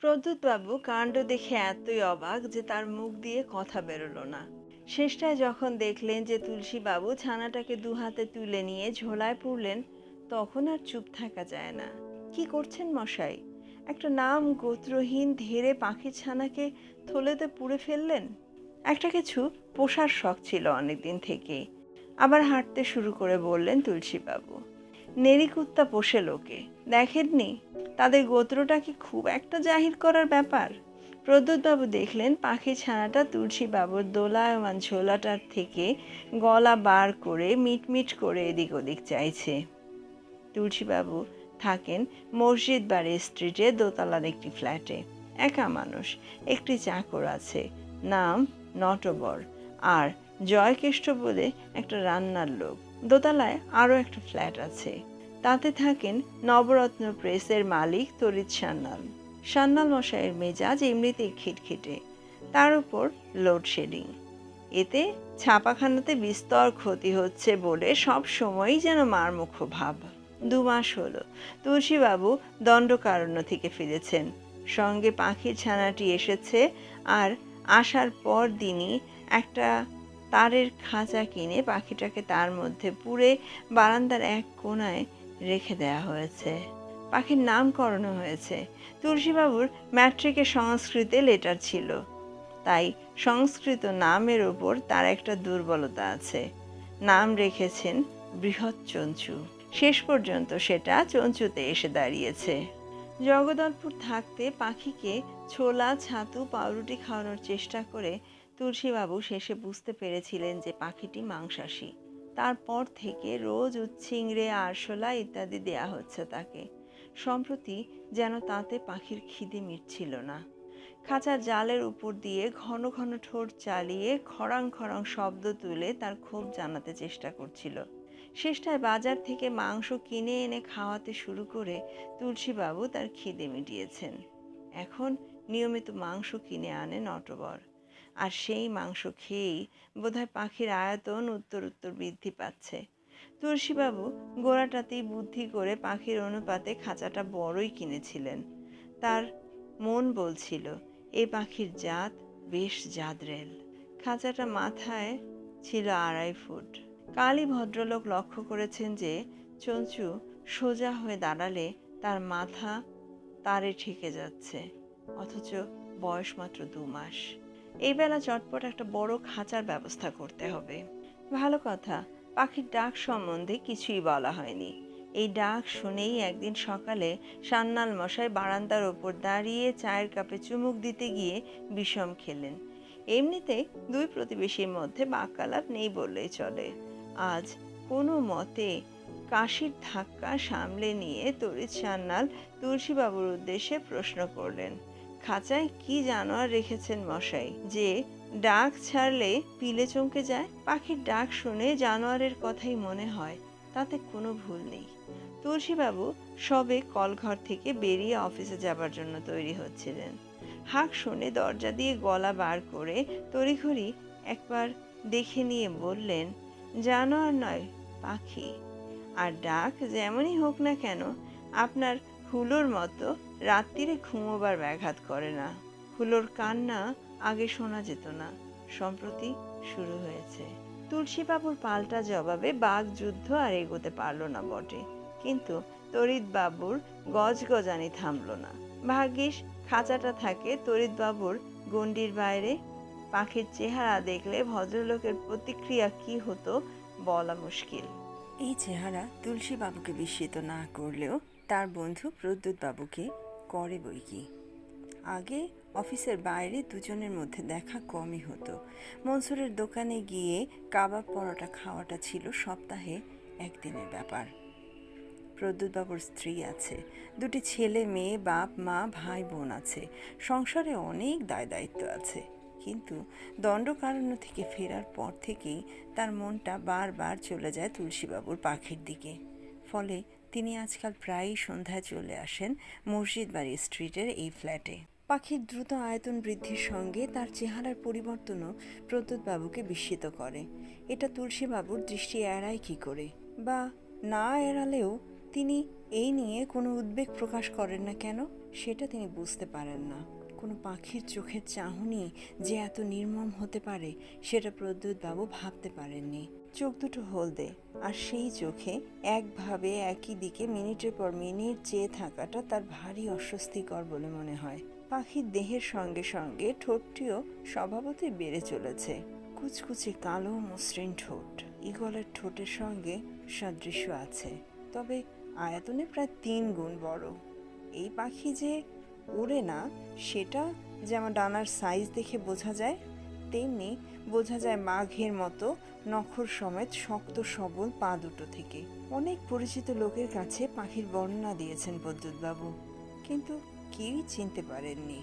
প্রদ্যুৎবাবু কাণ্ড দেখে এতই অবাক যে তার মুখ দিয়ে কথা বেরোলো না। শেষটায় যখন দেখলেন যে তুলসীবাবু ছানাটাকে দু হাতে তুলে নিয়ে ঝোলায় পুরলেন তখন আর চুপ থাকা যায় না। কি করছেন মশাই? একটা নাম গোত্রহীন ধেরে পাখির ছানাকে থলেতে পুড়ে ফেললেন? একটা কিছু পোষার শখ ছিল অনেকদিন থেকেই আবার হাঁটতে শুরু করে বললেন তুলসীবাবু। নেরিকুত্তা পোষে লোকে। দেখেননি? তাদের গোত্রটা কি খুব একটা জাহির করার ব্যাপার? প্রদ্যুৎবাবু দেখলেন পাখি ছানাটা তুলসীবাবুর দোলায়মান ঝোলাটার থেকে গলা বার করে মিটমিট করে এদিক ওদিক চাইছে। তুলসীবাবু থাকেন মসজিদ বাড়ি স্ট্রিটে দোতলার একটি ফ্ল্যাটে। একা মানুষ, একটি চাকর আছে, নাম নটবর। আর জয়কেষ্ট বলে একটা রান্নার লোক। দোতলায় আরও একটা ফ্ল্যাট আছে। তাতে থাকেন নবরত্ন প্রেসের মালিক তরিৎ সান্যাল। সান্যাল মশাইয়ের মেজাজ এমনিতেই খিটখিটে। তার উপর লোডশেডিং। এতে ছাপাখানাতে বিস্তর ক্ষতি হচ্ছে বলে সব সময়ই যেন মারমুখ ভাব। দু মাস হলো। তুলসীবাবু দণ্ডকারণ্য থেকে ফিরেছেন। সঙ্গে পাখির ছানাটি এসেছে আর আসার পর দিনই একটা তারের খাঁচা কিনে পাখিটাকে তার মধ্যে পুরে বারান্দার এক কোণায় রেখে দেওয়া হয়েছে। পাখির নামকরণও হয়েছে। তুলসীবাবুর ম্যাট্রিকের সংস্কৃতে লেটার ছিল। তাই সংস্কৃত নামের ওপর তার একটা দুর্বলতা আছে। নাম রেখেছেন বৃহৎ চঞ্চু। শেষ পর্যন্ত সেটা চঞ্চুতে এসে দাঁড়িয়েছে। জগদলপুর থাকতে পাখিকে ছোলা, ছাতু, পাউরুটি খাওয়ানোর চেষ্টা করে তুলসীবাবু শেষে বুঝতে পেরেছিলেন যে পাখিটি মাংসাশী। তারপর থেকে রোজ উচ্ছিংড়ে, আরশোলা ইত্যাদি দেয়া হচ্ছে তাকে। সম্প্রতি যেন তাতে পাখির খিদে মিটছিল না। খাঁচার জালের উপর দিয়ে ঘন ঘন ঠোঁট চালিয়ে খরাং খরাং শব্দ তুলে তার ক্ষোভ জানাতে চেষ্টা করছিল। শেষটায় বাজার থেকে মাংস কিনে এনে খাওয়াতে শুরু করে তুলসীবাবু তার খিদে মিটিয়েছেন। এখন নিয়মিত মাংস কিনে আনে নটবর আর সেই মাংস খেয়েই বোধহয় পাখির আয়তন উত্তর উত্তর বৃদ্ধি পাচ্ছে। তুলসীবাবু গোড়াটাতেই বুদ্ধি করে পাখির অনুপাতে খাঁচাটা বড়ই কিনেছিলেন। তার মন বলছিল এই পাখির জাত বেশ জাদরেল। খাঁচাটা মাথায় ছিল আড়াই ফুট। কালই ভদ্রলোক লক্ষ্য করেছেন যে চঞ্চু সোজা হয়ে দাঁড়ালে তার মাথা তারে ঠেকে যাচ্ছে, অথচ বয়স মাত্র দু মাস। এই বেলা চটপট একটা বড় খাঁচার ব্যবস্থা করতে হবে। ভালো কথা, পাখির ডাক সম্বন্ধে কিছুই বলা হয়নি। এই ডাক শুনেই একদিন সকালে সান্নাল মশাই বারান্দার ওপর দাঁড়িয়ে চায়ের কাপে চুমুক দিতে গিয়ে বিষম খেলেন। এমনিতে দুই প্রতিবেশীর মধ্যে বাক্যালাপ নেই বললেই চলে। আজ কোনো মতে কাশির ধাক্কা সামলে নিয়ে তরিৎ সান্যাল তুলসীবাবুর উদ্দেশ্যে প্রশ্ন করলেন খাঁচায় কি জানোয়ার রেখেছেন মশাই? যে ডাক ছাড়লে পিলে চমকে যায়? পাখির ডাক শুনে জানোয়ারের কথাই মনে হয়, তাতে কোনো ভুল নেই। তুলসীবাবু সবে কলঘর থেকে বেরিয়ে অফিসে যাবার জন্য তৈরি হচ্ছিলেন। হাঁক শুনে দরজা দিয়ে গলা বার করে তড়িঘড়ি একবার দেখে নিয়ে বললেন, জানোয়ার নয়, পাখি। আর ডাক যেমনই হোক না কেন, আপনার হুলোর মতো রাত্রিরে ঘুমোবার ব্যাঘাত করে না। হুলোর কান্না আগে শোনা যেত না। সম্প্রতি শুরু হয়েছে। তুলসীবাবুর পাল্টা জবাবে বাঘ যুদ্ধ আর এগোতে পারল না বটে। কিন্তু তরিৎবাবুর গজগজানি থামল না। ভাগ্যিস খাঁচাটা থাকে তরিৎবাবুর গণ্ডির বাইরে। পাখির চেহারা দেখলে ভদ্রলোকের প্রতিক্রিয়া কি হতো বলা মুশকিল। এই চেহারা তুলসীবাবুকে বিস্মিত না করলেও তার বন্ধু প্রদ্যুৎবাবুকে করে বই কি? আগে অফিসের বাইরে দুজনের মধ্যে দেখা কমই হতো। মনসুরের দোকানে গিয়ে কাবাব পরোটা খাওয়াটা ছিল সপ্তাহে একদিনের ব্যাপার। প্রদ্যুৎবাবুর স্ত্রী আছে, দুটি ছেলে, মেয়ে, বাপ, মা, ভাই, বোন আছে। সংসারে অনেক দায় দায়িত্ব আছে। কিন্তু দণ্ডকারণ্য থেকে ফেরার পর থেকেই তার মনটা বারবার চলে যায় তুলসীবাবুর পাখির দিকে। ফলে তিনি আজকাল প্রায়ই সন্ধ্যায় চলে আসেন মসজিদ বাড়ি স্ট্রিটের এই ফ্ল্যাটে। পাখির দ্রুত আয়তন বৃদ্ধির সঙ্গে তার চেহারার পরিবর্তনও প্রদ্যুৎবাবুকে বিস্মিত করে। এটা তুলসীবাবুর দৃষ্টি এড়ায় কী করে? বা না এড়ালেও তিনি এই নিয়ে কোনো উদ্বেগ প্রকাশ করেন না কেন? সেটা তিনি বুঝতে পারেন না। কোনো পাখির চোখের চাহনি যে এত নির্মম হতে পারে, সেটা প্রদ্যুৎবাবু ভাবতে পারেননি। চোখ দুটো হলদে, আর সেই চোখে একভাবে একই দিকে মিনিটের পর মিনিট চেয়ে থাকাটা তার ভারী অস্বস্তিকর বলে মনে হয়। পাখির দেহের সঙ্গে সঙ্গে ঠোঁটটিও স্বভাবতই বেড়ে চলেছে। কুচকুচে কালো মসৃণ ঠোঁট, ইগলের ঠোঁটের সঙ্গে সাদৃশ্য আছে। তবে আয়তনে প্রায় তিন গুণ বড়। এই পাখি যে ওড়ে না, সেটা যেমন ডানার সাইজ দেখে বোঝা যায়, তেমনি বোঝা যায় মাঘের মতো নখর সমেত শক্ত সবল পা দুটো থেকে। অনেক পরিচিত লোকের কাছে পাখির বর্ণনা দিয়েছেন বদ্যুৎবাবু, কিন্তু কেউই চিনতে পারেননি।